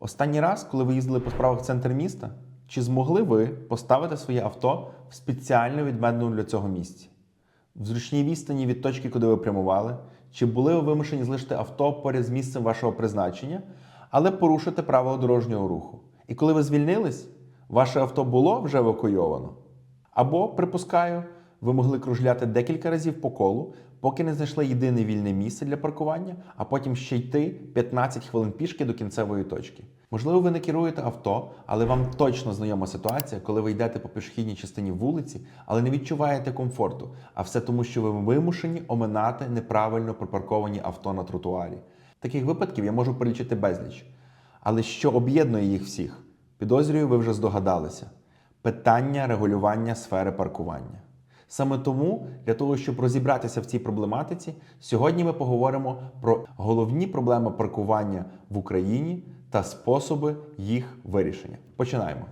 Останній раз, коли ви їздили по справах в центр міста, чи змогли ви поставити своє авто в спеціально відведеному для цього місці? В зручній відстані від точки, куди ви прямували, чи були ви вимушені залишити авто поряд з місцем вашого призначення, але порушити правила дорожнього руху? І коли ви звільнились, ваше авто було вже евакуйовано? Або, припускаю, ви могли кружляти декілька разів по колу, поки не знайшли єдине вільне місце для паркування, а потім ще йти 15 хвилин пішки до кінцевої точки. Можливо, ви не керуєте авто, але вам точно знайома ситуація, коли ви йдете по пішохідній частині вулиці, але не відчуваєте комфорту. А все тому, що ви вимушені оминати неправильно припарковані авто на тротуарі. Таких випадків я можу перелічити безліч. Але що об'єднує їх всіх? Підозрюю, ви вже здогадалися. Питання регулювання сфери паркування. Саме тому, для того, щоб розібратися в цій проблематиці, сьогодні ми поговоримо про головні проблеми паркування в Україні та способи їх вирішення. Починаємо.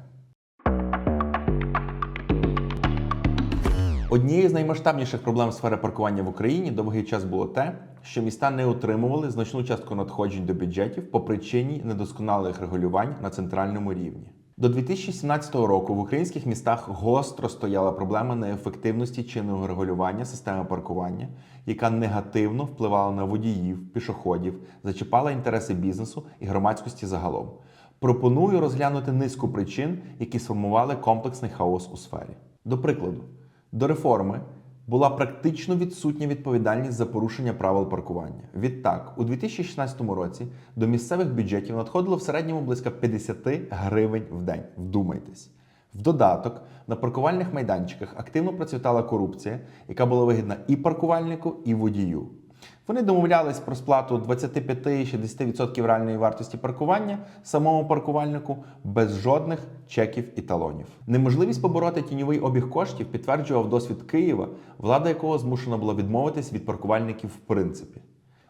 Однією з наймасштабніших проблем сфери паркування в Україні довгий час було те, що міста не отримували значну частку надходжень до бюджетів по причині недосконалих регулювань на центральному рівні. До 2017 року в українських містах гостро стояла проблема неефективності чинного регулювання системи паркування, яка негативно впливала на водіїв, пішоходів, зачіпала інтереси бізнесу і громадськості загалом. Пропоную розглянути низку причин, які сформували комплексний хаос у сфері. До прикладу, до реформи була практично відсутня відповідальність за порушення правил паркування. Відтак, у 2016 році до місцевих бюджетів надходило в середньому близько 50 гривень в день. Вдумайтесь. В додаток на паркувальних майданчиках активно процвітала корупція, яка була вигідна і паркувальнику, і водію. Вони домовлялись про сплату 25-60% реальної вартості паркування самому паркувальнику без жодних чеків і талонів. Неможливість побороти тіньовий обіг коштів підтверджував досвід Києва, влада якого змушена була відмовитись від паркувальників в принципі.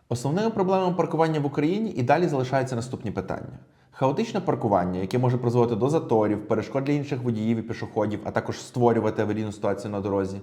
Основною проблемою паркування в Україні і далі залишаються наступні питання: хаотичне паркування, яке може призводити до заторів, перешкод для інших водіїв і пішоходів, а також створювати аварійну ситуацію на дорозі,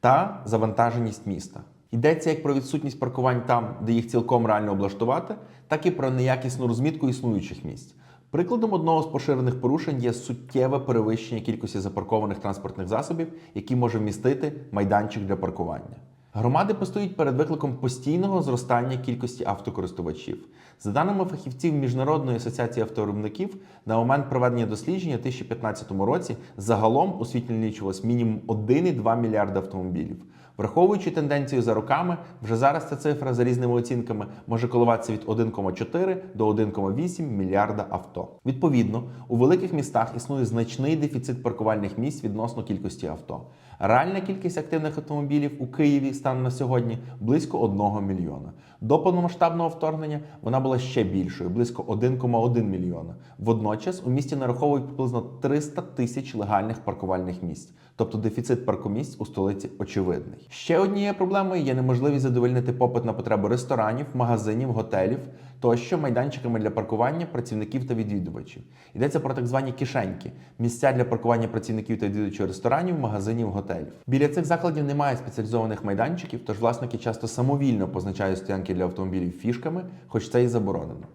та завантаженість міста. Йдеться як про відсутність паркувань там, де їх цілком реально облаштувати, так і про неякісну розмітку існуючих місць. Прикладом одного з поширених порушень є суттєве перевищення кількості запаркованих транспортних засобів, які може вмістити майданчик для паркування. Громади постають перед викликом постійного зростання кількості автокористувачів. За даними фахівців Міжнародної асоціації автовиробників, на момент проведення дослідження у 2015 році загалом у світі налічувалось мінімум 1,2 мільярда автомобілів. Враховуючи тенденцію за роками, вже зараз ця цифра за різними оцінками може коливатися від 1,4 до 1,8 мільярда авто. Відповідно, у великих містах існує значний дефіцит паркувальних місць відносно кількості авто. Реальна кількість активних автомобілів у Києві станом на сьогодні близько 1 мільйона. До повномасштабного вторгнення вона була ще більшою близько 1,1 мільйона. Водночас у місті нараховують приблизно 300 тисяч легальних паркувальних місць. Тобто дефіцит паркомісць у столиці очевидний. Ще однією проблемою є неможливість задовольнити попит на потреби ресторанів, магазинів, готелів тощо майданчиками для паркування працівників та відвідувачів. Йдеться про так звані кишеньки місця для паркування працівників та відвідувачів ресторанів, магазинів, готелів. Біля цих закладів немає спеціалізованих майданчиків, тож власники часто самовільно позначають стоянки для автомобілів фішками, хоч це і заборонено.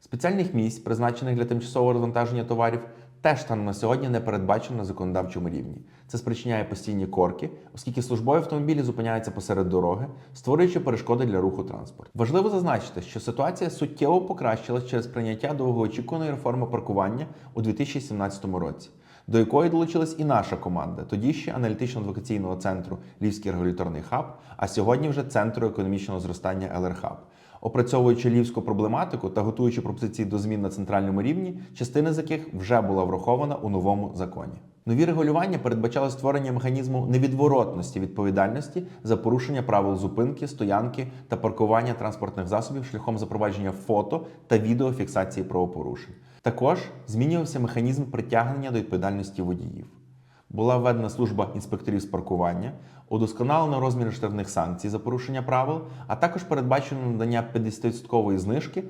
Спеціальних місць, призначених для тимчасового розвантаження товарів, теж станом на сьогодні не передбачено на законодавчому рівні. Це спричиняє постійні корки, оскільки службові автомобілі зупиняються посеред дороги, створюючи перешкоди для руху транспорту. Важливо зазначити, що ситуація суттєво покращилась через прийняття довгоочікуваної реформи паркування у 2017 році. До якої долучилась і наша команда, тоді ще аналітично-адвокаційного центру Львівський регуляторний хаб, а сьогодні вже центру економічного зростання ЛРХаб. Опрацьовуючи львівську проблематику та готуючи пропозиції до змін на центральному рівні, частина з яких вже була врахована у новому законі. Нові регулювання передбачали створення механізму невідворотності відповідальності за порушення правил зупинки, стоянки та паркування транспортних засобів шляхом запровадження фото та відеофіксації правопорушень. Також змінювався механізм притягнення до відповідальності водіїв. Була введена служба інспекторів з паркування, удосконалено розміри штрафних санкцій за порушення правил, а також передбачено надання 50% знижки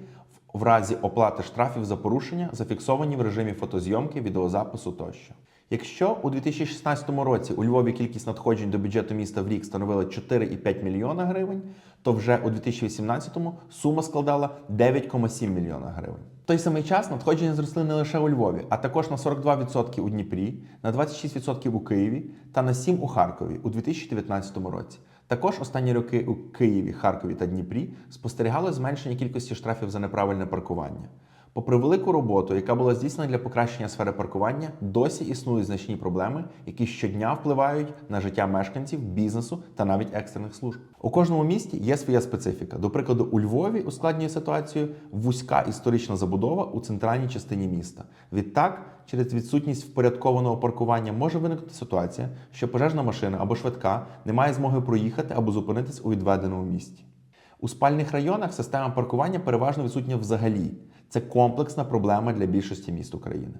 в разі оплати штрафів за порушення, зафіксовані в режимі фотозйомки, відеозапису тощо. Якщо у 2016 році у Львові кількість надходжень до бюджету міста в рік становила 4,5 мільйона гривень, то вже у 2018-му сума складала 9,7 мільйона гривень. В той самий час надходження зросли не лише у Львові, а також на 42% у Дніпрі, на 26% у Києві та на 7% у Харкові у 2019 році. Також останні роки у Києві, Харкові та Дніпрі спостерігало зменшення кількості штрафів за неправильне паркування. Попри велику роботу, яка була здійснена для покращення сфери паркування, досі існують значні проблеми, які щодня впливають на життя мешканців, бізнесу та навіть екстрених служб. У кожному місті є своя специфіка. До прикладу, у Львові ускладнює ситуацію вузька історична забудова у центральній частині міста. Відтак, через відсутність впорядкованого паркування може виникнути ситуація, що пожежна машина або швидка не має змоги проїхати або зупинитись у відведеному місці. У спальних районах система паркування переважно відсутня взагалі. Це комплексна проблема для більшості міст України.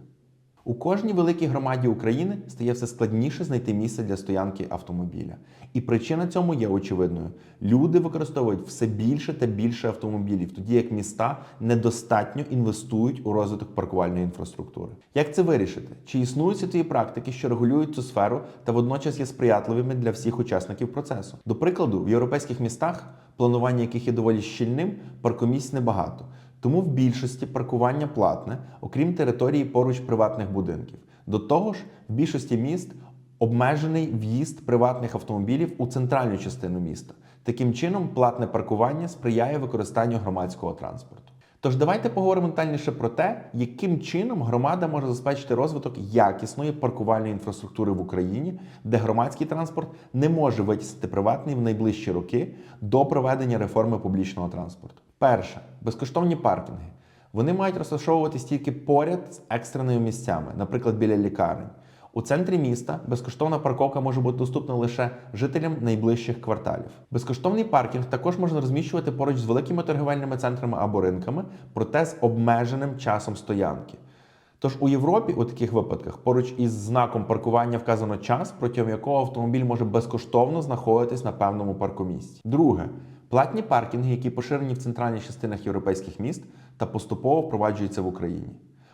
У кожній великій громаді України стає все складніше знайти місце для стоянки автомобіля. І причина цьому є очевидною: люди використовують все більше та більше автомобілів, тоді як міста недостатньо інвестують у розвиток паркувальної інфраструктури. Як це вирішити? Чи існують світові практики, що регулюють цю сферу та водночас є сприятливими для всіх учасників процесу? До прикладу, в європейських містах, планування яких є доволі щільним, паркомісць небагато. Тому в більшості паркування платне, окрім території поруч приватних будинків. До того ж, в більшості міст обмежений в'їзд приватних автомобілів у центральну частину міста. Таким чином, платне паркування сприяє використанню громадського транспорту. Тож давайте поговоримо детальніше про те, яким чином громада може забезпечити розвиток якісної паркувальної інфраструктури в Україні, де громадський транспорт не може витіснити приватний в найближчі роки до проведення реформи публічного транспорту. Перше безкоштовні паркінги. Вони мають розташовуватись тільки поряд з екстреними місцями, наприклад, біля лікарень. У центрі міста безкоштовна парковка може бути доступна лише жителям найближчих кварталів. Безкоштовний паркінг також можна розміщувати поруч з великими торгівельними центрами або ринками, проте з обмеженим часом стоянки. Тож у Європі у таких випадках поруч із знаком паркування вказано час, протягом якого автомобіль може безкоштовно знаходитись на певному паркомісці. Друге платні паркінги, які поширені в центральних частинах європейських міст та поступово впроваджуються в Україні.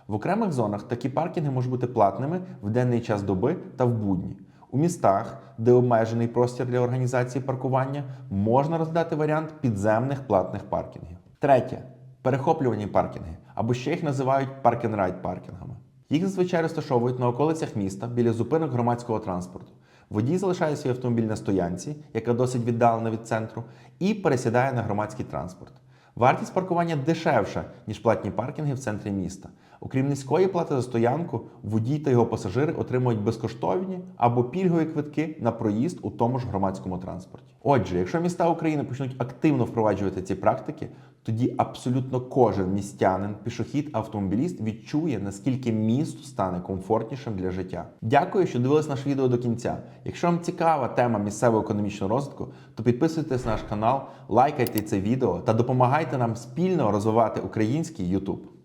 В окремих зонах такі паркінги можуть бути платними в денний час доби та в будні. У містах, де обмежений простір для організації паркування, можна роздати варіант підземних платних паркінгів. Третє перехоплювані паркінги, або ще їх називають парк-н-райд паркінгами. Їх зазвичай розташовують на околицях міста біля зупинок громадського транспорту. Водій залишає свій автомобіль на стоянці, яка досить віддалена від центру, і пересідає на громадський транспорт. Вартість паркування дешевша, ніж платні паркінги в центрі міста. Окрім низької плати за стоянку, водій та його пасажири отримують безкоштовні або пільгові квитки на проїзд у тому ж громадському транспорті. Отже, якщо міста України почнуть активно впроваджувати ці практики, тоді абсолютно кожен містянин, пішохід, автомобіліст відчує, наскільки місто стане комфортнішим для життя. Дякую, що дивились наше відео до кінця. Якщо вам цікава тема місцевого економічного розвитку, то підписуйтесь на наш канал, лайкайте це відео та допомагайте нам спільно розвивати український YouTube.